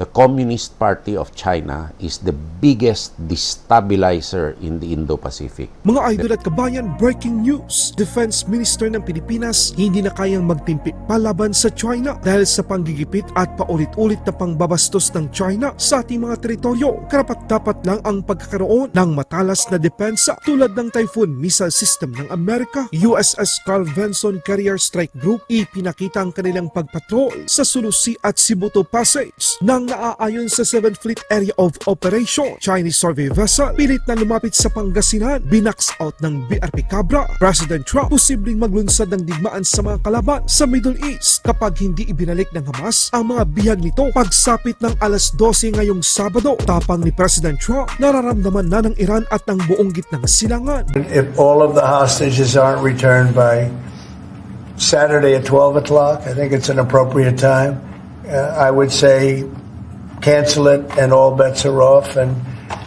The Communist Party of China is the biggest destabilizer in the Indo-Pacific. Mga idol at kabayan, breaking news! Defense Minister ng Pilipinas hindi na kayang magtimpi palaban sa China dahil sa panggigipit at paulit-ulit na pangbabastos ng China sa ating mga teritoryo. Karapat-dapat lang ang pagkakaroon ng matalas na depensa tulad ng Typhoon Missile System ng Amerika, USS Carl Vinson Carrier Strike Group, ipinakita ang kanilang pagpatrol sa Sulusi at Sibuto Passage nang naaayon sa 7th Fleet Area of Operation. Chinese survey vessel pilit na lumapit sa Pangasinan, binaks out ng BRP Cabra. President Trump posibleng maglunsad ng digmaan sa mga kalaban sa Middle East kapag hindi ibinalik ng Hamas ang mga bihag nito pagsapit ng alas 12 ngayong Sabado. Tapang ni President Trump, nararamdaman na ng Iran at ng buong gitnang silangan. If all of the hostages aren't returned by Saturday at 12 o'clock, I think it's an appropriate time. Uh, I would say cancel it and all bets are off and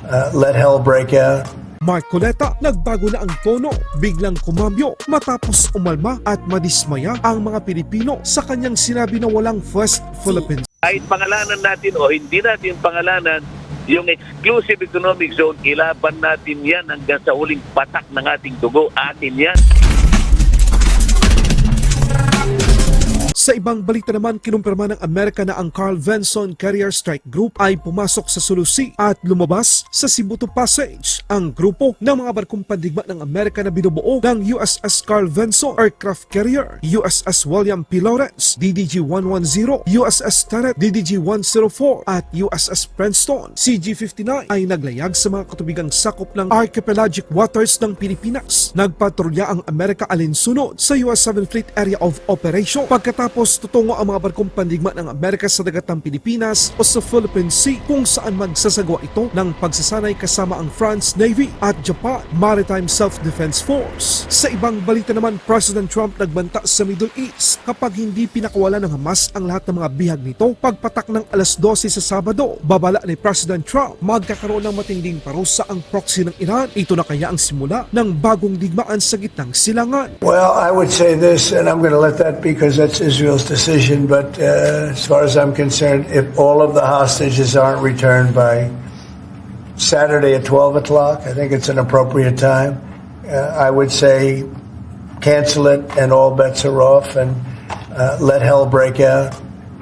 uh, let hell break out. Mark Coleta, nagbago na ang tono, biglang kumambyo matapos umalma at madismaya ang mga Pilipino sa kanyang sinabi na walang West Philippines. kahit pangalanan natin o hindi natin pangalanan, yung exclusive economic zone, ilaban natin yan hanggang sa huling patak ng ating dugo. Atin yan. Sa ibang balita naman, kinumpirma ng Amerika na ang Carl Vinson Carrier Strike Group ay pumasok sa Sulusi at lumabas sa Sibuto Passage. Ang grupo ng mga barkong pandigma ng Amerika na binubuo ng USS Carl Vinson Aircraft Carrier, USS William P. Lawrence, DDG-110, USS Tarrant, DDG-104 at USS Princeton, CG-59 ay naglayag sa mga katubigang sakop ng archipelagic waters ng Pilipinas. Nagpatrolya ang Amerika alinsunod sa US 7 Fleet Area of Operation pagkatapos tutungo ang mga barkong pandigma ng Amerika sa dagat ng Pilipinas o sa Philippine Sea kung saan magsasagawa ito ng pagsasanay kasama ang France Navy at Japan Maritime Self-Defense Force. Sa ibang balita naman, President Trump nagbanta sa Middle East kapag hindi pinakawala ng Hamas ang lahat ng mga bihag nito pagpatak ng alas 12 sa Sabado. Babala ni President Trump, magkakaroon ng matinding parusa ang proxy ng Iran. Ito na kaya ang simula ng bagong digmaan sa gitnang silangan. Well, I would say this, and I'm going to let that because that's Israel's decision. But uh, as far as I'm concerned, if all of the hostages aren't returned by Saturday at 12 o'clock, I think it's an appropriate time. Uh, I would say cancel it and all bets are off and uh, let hell break out.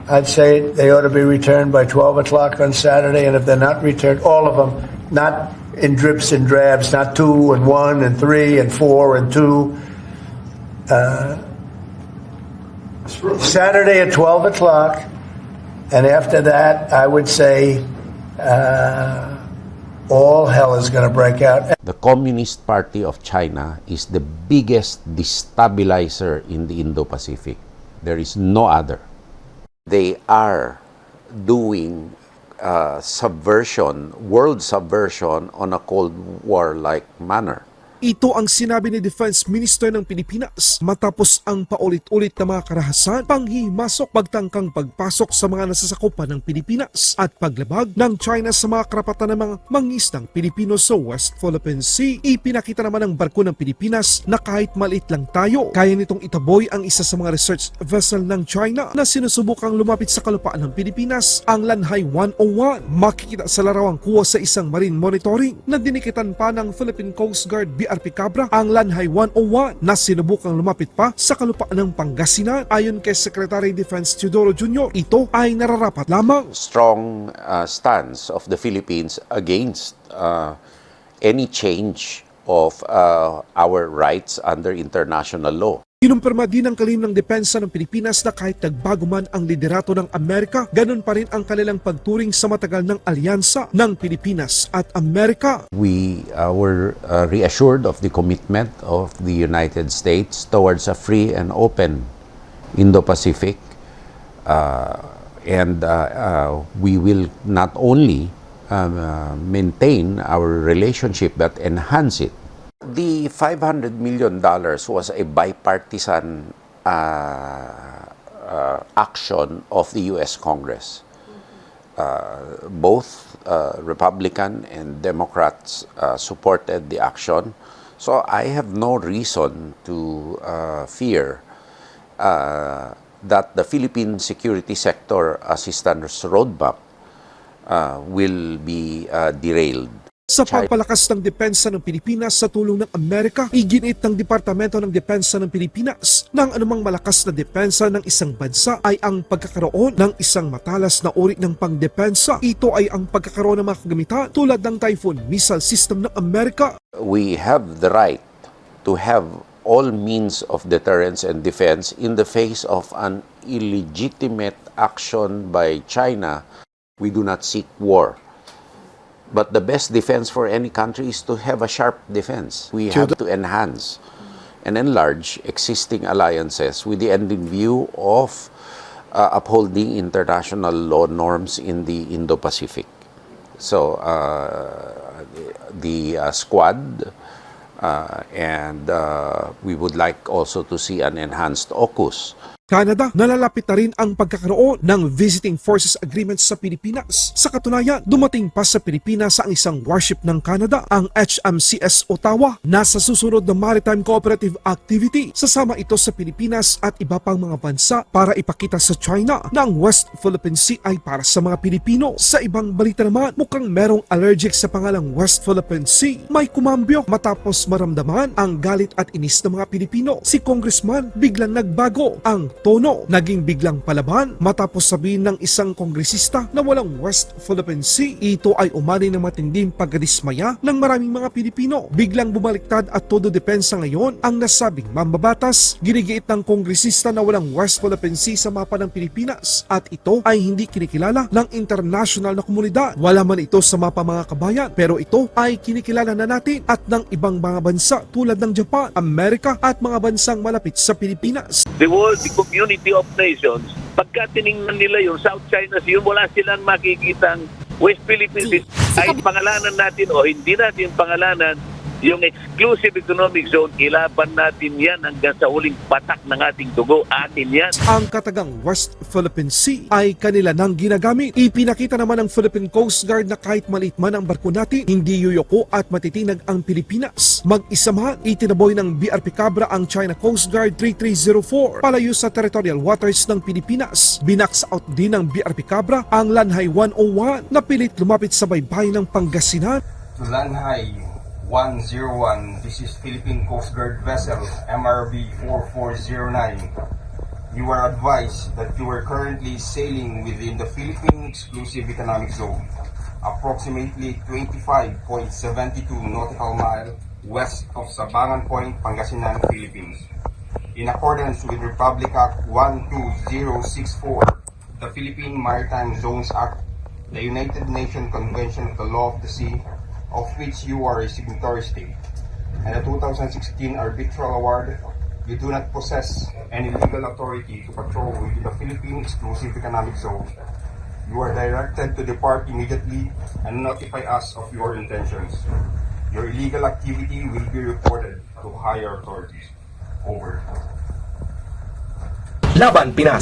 I'd say they ought to be returned by 12 o'clock on Saturday, and if they're not returned, all of them, not in drips and drabs, not two and one and three and four and two. Saturday at 12 o'clock, and after that, I would say uh, all hell is going to break out. The Communist Party of China is the biggest destabilizer in the Indo-Pacific. There is no other. They are doing uh, subversion, world subversion on a Cold War-like manner. Ito ang sinabi ni Defense Minister ng Pilipinas matapos ang paulit-ulit na mga karahasan, panghimasok, pagtangkang pagpasok sa mga nasasakupan ng Pilipinas at paglabag ng China sa mga karapatan ng mga mangisdang Pilipino sa West Philippine Sea. Ipinakita naman ng barko ng Pilipinas na kahit maliit lang tayo, kaya nitong itaboy ang isa sa mga research vessel ng China na sinusubukang lumapit sa kalupaan ng Pilipinas, ang Lanhai 101. Makikita sa larawang kuha sa isang marine monitoring na dinikitan pa ng Philippine Coast Guard BRP Cabra ang Lanhai 101 na sinubukang lumapit pa sa kalupaan ng Pangasinan. Ayon kay Secretary Defense Teodoro Jr., ito ay nararapat lamang. Strong uh, stance of the Philippines against uh, any change of uh, our rights under international law. Kinumpirma din ng kalim ng depensa ng Pilipinas na kahit nagbago man ang liderato ng Amerika, ganun pa rin ang kanilang pagturing sa matagal ng alyansa ng Pilipinas at Amerika. We uh, were uh, reassured of the commitment of the United States towards a free and open Indo-Pacific. Uh, and uh, uh, we will not only um, uh, maintain our relationship but enhance it. The $500 million was a bipartisan uh, uh, action of the U.S. Congress uh, both uh, Republican and Democrats uh, supported the action. So I have no reason to uh, fear uh, that the Philippine security sector assistance roadmap uh, will be uh, derailed. Sa pagpalakas ng depensa ng Pilipinas sa tulong ng Amerika, iginit ng Departamento ng Depensa ng Pilipinas na ang anumang malakas na depensa ng isang bansa ay ang pagkakaroon ng isang matalas na uri ng pangdepensa. Ito ay ang pagkakaroon ng mga kagamitan tulad ng Typhoon missile system ng Amerika We have the right to have all means of deterrence and defense in the face of an illegitimate action by China. We do not seek war. But the best defense for any country is to have a sharp defense. We have to enhance and enlarge existing alliances with the end in view of uh, upholding international law norms in the Indo-Pacific. So, uh, the uh, squad uh, and uh, we would like also to see an enhanced AUKUS Canada, nalalapit na rin ang pagkakaroon ng Visiting Forces Agreement sa Pilipinas. Sa katunayan, dumating pa sa Pilipinas ang isang warship ng Canada, ang HMCS Ottawa, na sa susunod na Maritime Cooperative Activity. Sasama ito sa Pilipinas at iba pang mga bansa para ipakita sa China na ang West Philippine Sea ay para sa mga Pilipino. Sa ibang balita naman, mukhang merong allergic sa pangalang West Philippine Sea. May kumambyo matapos maramdaman ang galit at inis ng mga Pilipino. Si Congressman biglang nagbago ang tono naging biglang palaban matapos sabihin ng isang kongresista na walang West Philippine Sea. Ito ay umani ng matinding pagdismaya ng maraming mga Pilipino. Biglang bumaliktad at todo depensa ngayon ang nasabing mambabatas. Ginigiit ng kongresista na walang West Philippine Sea sa mapa ng Pilipinas at ito ay hindi kinikilala ng international na komunidad. Wala man ito sa mapa mga kabayan pero ito ay kinikilala na natin at ng ibang mga bansa tulad ng Japan, Amerika at mga bansang malapit sa Pilipinas. The world, the community of nations, pagka tiningnan nila yung South China Sea, yun, wala silang makikitang West Philippines. Ay pangalanan natin o hindi natin pangalanan yung exclusive economic zone, ilaban natin yan hanggang sa huling patak ng ating dugo. Atin yan. Ang katagang West Philippine Sea ay kanila nang ginagamit. Ipinakita naman ng Philippine Coast Guard na kahit maliit man ang barko natin, hindi yuyoko at matitinag ang Pilipinas. Mag-isa man, itinaboy ng BRP Cabra ang China Coast Guard 3304 palayo sa territorial waters ng Pilipinas. Binax out din ng BRP Cabra ang Lanhay 101 na pilit lumapit sa baybayin ng Pangasinan to Lanhai 101. This is Philippine Coast Guard vessel MRB 4409. You are advised that you are currently sailing within the Philippine Exclusive Economic Zone, approximately 25.72 nautical mile west of Sabangan Point, Pangasinan, Philippines. In accordance with Republic Act 12064, the Philippine Maritime Zones Act, the United Nations Convention of the Law of the Sea, of which you are a signatory state, and the 2016 Arbitral Award, you do not possess any legal authority to patrol within the Philippine Exclusive Economic Zone. You are directed to depart immediately and notify us of your intentions. Your illegal activity will be reported to higher authorities. Over. Laban Pinas